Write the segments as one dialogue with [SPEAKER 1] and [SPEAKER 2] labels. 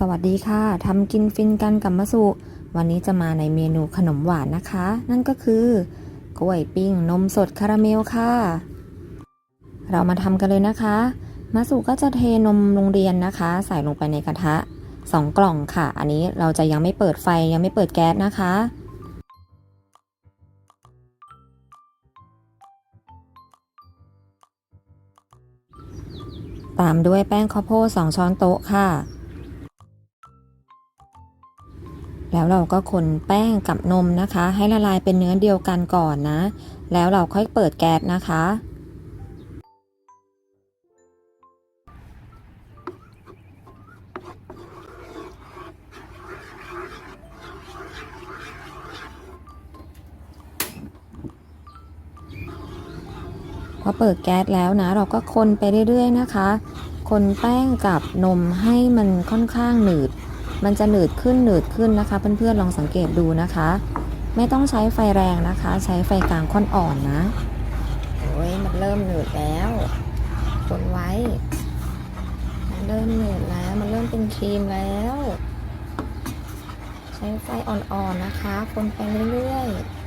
[SPEAKER 1] สวัสดีค่ะทำกินฟินกันกับมะสุวันนี้จะมาในเมนูขนมหวานนะคะ นั่นก็คือกล้วยปิ้งนมสดคาราเมลค่ะ เรามาทำกันเลยนะคะมะสุก็จะเทนมโรงเรียนนะคะ ใส่ลงไปในกระทะสองกล่องค่ะ อันนี้เราจะยังไม่เปิดไฟยังไม่เปิดแก๊สนะคะ ตามด้วยแป้งข้าวโพด2ช้อนโต๊ะค่ะ แล้วเราก็คนแป้งกับนมนะคะ ให้ละลายเป็นเนื้อเดียวกันก่อนนะ แล้วเราค่อยเปิดแก๊สนะคะ พอเปิดแก๊สแล้วนะ เราก็คนไปเรื่อยๆนะคะ คนแป้งกับนมให้มันค่อนข้างหนืด มันจะหนืดขึ้นหนืดขึ้นนะคะ เพื่อนๆลองสังเกตดูนะคะ ไม่ต้องใช้ไฟแรงนะคะ ใช้ไฟกลางค่อนอ่อนนะโอ้ยมันเริ่มหนืดแล้วคนไว้ มันเริ่มหนืดแล้วมันเริ่มเป็นครีมแล้ว ใช้ไฟอ่อนๆนะคะ คนไปเรื่อยๆ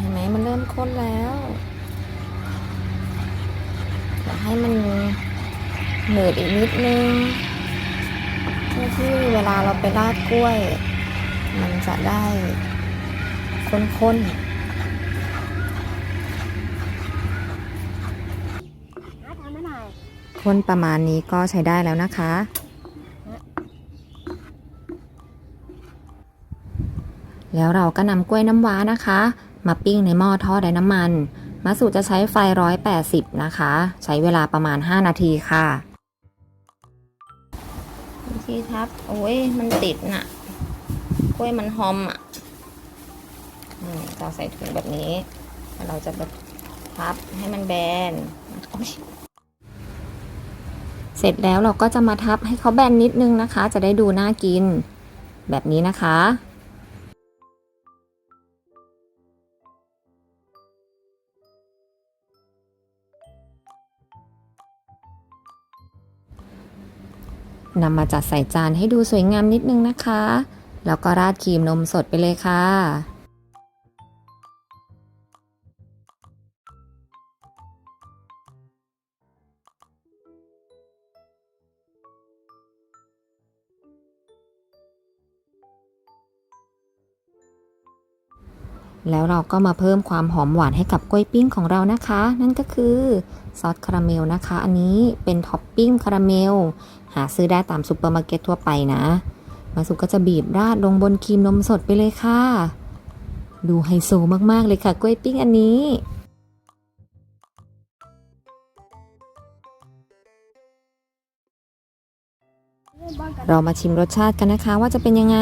[SPEAKER 1] เห็นไหมมันเริ่มข้นแล้วเดี๋ยให้มันหนืดอีกนิดนึง พื่อที่เวลาเราไปราดกล้วย มันจะได้ข้นๆข้นประมาณนี้ก็ใช้ได้แล้วนะคะ แล้วเราก็นำกล้วยน้ำว้านะคะ มาปิ้งในหม้อทอดไร้น้ำมัน มาสูจะใช้ไฟ 180 นะคะ ใช้เวลาประมาณ 5 นาทีค่ะ วิธีทับ โอ้ย มันติดน่ะ กล้วยมันหอมอะเราใส่ถุงแบบนี้แล้วเราจะแบบพับให้มันแบน เสร็จแล้วเราก็จะมาทับให้เขาแบนนิดนึงนะคะ จะได้ดูน่ากิน แบบนี้นะคะ นำมาจัดใส่จานให้ดูสวยงามนิดนึงนะคะ แล้วก็ราดครีมนมสดไปเลยค่ะ แล้วเราก็มาเพิ่มความหอมหวานให้กับกล้วยปิ้งของเรานะคะ นั่นก็คือซอสคาราเมลนะคะ อันนี้เป็นท็อปปิ้งคาราเมล หาซื้อได้ตามซูเปอร์มาร์เก็ตทั่วไปนะมาสุก็จะบีบราดลงบนครีมนมสดไปเลยค่ะ ดูไฮโซมากๆเลยค่ะกล้วยปิ้งอันนี้เรามาชิมรสชาติกันนะคะว่าจะเป็นยังไง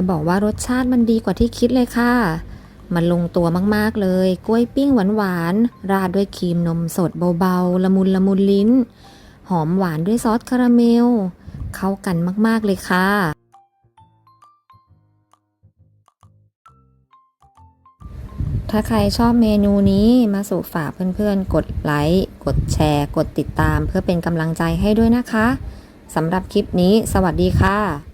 [SPEAKER 1] จะบอกว่ารสชาติมันดีกว่าที่คิดเลยค่ะ มันลงตัวมากๆเลย กล้วยปิ้งหวานๆ ราดด้วยครีมนมสดเบาๆ ละมุนละมุนลิ้น หอมหวานด้วยซอสคาราเมล เข้ากันมากๆเลยค่ะ ถ้าใครชอบเมนูนี้มาสู่ฝากเพื่อนๆ กดไลค์ กดแชร์ กดติดตามเพื่อเป็นกำลังใจให้ด้วยนะคะสำหรับคลิปนี้ สวัสดีค่ะ